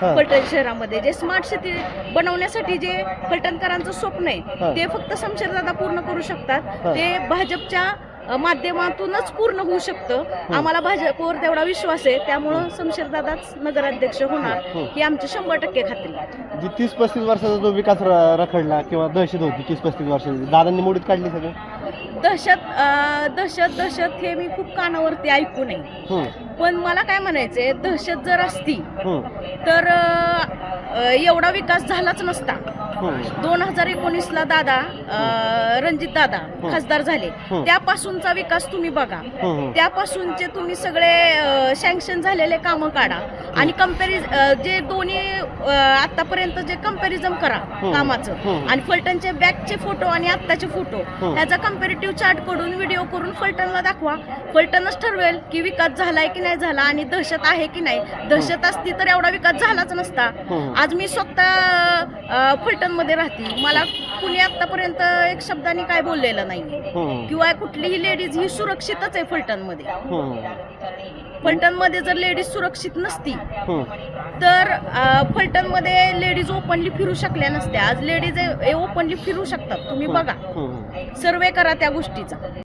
फलटण शहरामध्ये जे smart city बनवण्यासाठी जे फलटणकरांचं स्वप्न. आहे ते फक्त शमशेरदादा पूर्ण करू शकतात. ते भाजपच्या माध्यमातूनच पूर्ण होऊ शकतं आम्हाला भाजपवर तेवढा विश्वास आहे त्यामुळं शमशेरदादाच नगराध्यक्ष होणार हं. आमची शंभर टक्के खात्री. जी तीस पस्तीस वर्षाचा जो विकास रखडला किंवा दहशत होती तीस पस्तीस वर्षाची दादांनी मोडीत काढली सगळं दहशत दहशत दहशत हे मी खूप कानावरती ऐकू नये पण मला काय म्हणायचंय दहशत जर असती तर एवढा विकास झालाच नसता. दोन हजार एकोणीसला दादा रणजित दादा. खासदार झाले. त्यापासूनचा विकास तुम्ही बघा. त्यापासूनचे तुम्ही सगळे सँक्शन झालेले कामं काढा आणि कम्पॅरिज जे दोन्ही आतापर्यंत जे कंपॅरिझन करा हो. कामाचं हो. आणि फलटणचे बॅकचे फोटो आणि आत्ताचे फोटो हो. ह्याचा कम्पॅरेटिव्ह चार्ट करून व्हिडिओ करून फलटणला दाखवा फलटणच ठरवेल की विकास झालाय की नाही झाला आणि दहशत आहे की नाही दहशत असती तर एवढा विकास झालाच नसता हो. आज मी स्वतः फलटणमध्ये राहते मला कुणी आतापर्यंत एक शब्दाने काय बोललेलं नाही. हं, किंवा कुठलीही लेडीज ही सुरक्षितच आहे फलटणमध्ये हं, फलटणमध्ये जर लेडीज सुरक्षित नसती हं. तर फलटणमध्ये लेडीज ओपनली फिरू शकल्या नसत्या. आज लेडीज ओपनली फिरू शकतात. तुम्ही बघा. सर्वे करा त्या गोष्टीचा.